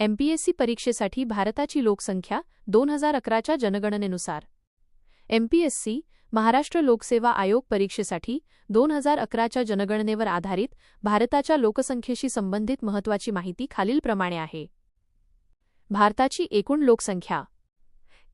MPSC परीक्षेसाठी भारताची लोकसंख्या दोन हजार अकराच्या जनगणनेनुसार. एमपीएससी महाराष्ट्र लोकसेवा आयोग परीक्षेसाठी दोन हजार अकराच्या जनगणनेवर आधारित भारताच्या लोकसंख्येशी संबंधित महत्त्वाची माहिती खालीलप्रमाणे आहे. भारताची एकूण लोकसंख्या.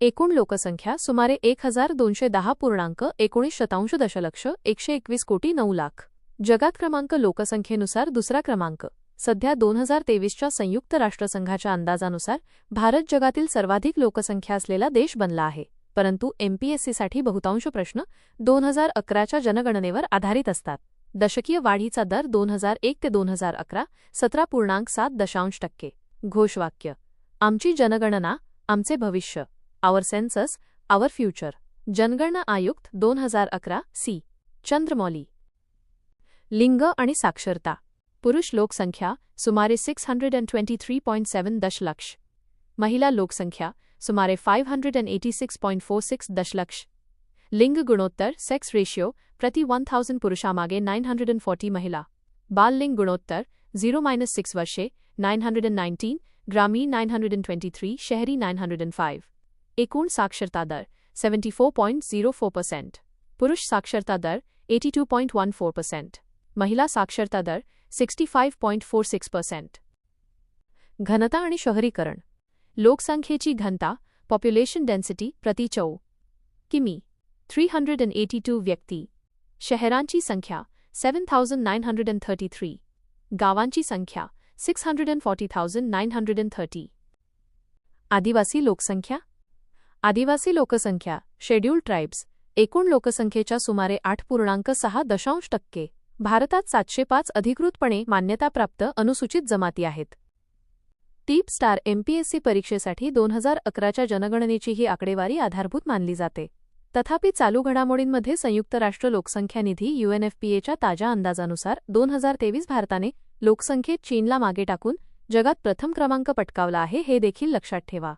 एकूण लोकसंख्या सुमारे एक हजार दोनशे दहा पूर्णांक एकोणीस शतांश दशलक्ष एकशे एकवीस कोटी नऊ लाख. जगात क्रमांक लोकसंख्येनुसार दुसरा क्रमांक. सध्या दोन हजार तेवीसच्या संयुक्त राष्ट्रसंघाच्या अंदाजानुसार भारत जगातील सर्वाधिक लोकसंख्या असलेला देश बनला आहे. परंतु एमपीएससीसाठी बहुतांश प्रश्न दोन हजार अकराच्या जनगणनेवर आधारित असतात. दशकीय वाढीचा दर दोन हजार एक ते दोन हजार अकरा सतरा पूर्णांक सात दशांश टक्के. घोषवाक्य. आमची जनगणना आमचे भविष्य. आवर सेन्सस आवर फ्युचर जनगणना आयुक्त दोन हजार अकरा सी. चंद्रमौली. लिंग आणि साक्षरता. पुरुष लोकसंख्या सुमारे six hundred and twenty three point seven दशलक्ष। महिला लोकसंख्या सुमारे five hundred and eighty six point four six दशलक्ष। लिंग गुणोत्तर सेक्स रेशियो प्रति वन थाउजंड पुरुषामागे नाईन हंड्रेड अँड फॉर्टी महिला बाललिंग गुणोत्तर झिरो मायनस सिक्स वर्षे नाईन हंड्रेड अँड नाईन्टीन ग्रामीण nine hundred and twenty three शहरी नाईन हंड्रेड अँड फाईव्ह एकूण साक्षरता दर seventy four point zero four percent पुरुष साक्षरता दर eighty two point one four percent महिला साक्षरता दर sixty five point four six percent. घनता आणि शहरीकरण. लोकसंख्येची घनता पॉप्युलेशन डेन्सिटी प्रति चौ. किमी three hundred and eighty two व्यक्ती. शहरांची संख्या seven thousand nine hundred and thirty three गावांची संख्या six hundred and forty thousand nine hundred and thirty आदिवासी लोकसंख्या? आदिवासी लोकसंख्या शेड्यूल्ड ट्राईब्स एकूण लोकसंख्येच्या सुमारे आठ पूर्णांक सहा दशांश टक्के. भारतात सातशे पाच अधिकृतपणे मान्यताप्राप्त अनुसूचित जमाती आहेत. टीप स्टार एमपीएससी परीक्षेसाठी दोन हजार अकराच्या जनगणनेची ही आकडेवारी आधारभूत मानली जाते. तथापि चालू घडामोडींमध्ये संयुक्त राष्ट्र लोकसंख्या निधी यूएनएफपीएच्या ताज्या अंदाजानुसार दोन हजार तेवीस भारताने लोकसंख्येत चीनला मागे टाकून जगात प्रथम क्रमांक पटकावला आहे हे देखील लक्षात ठेवा.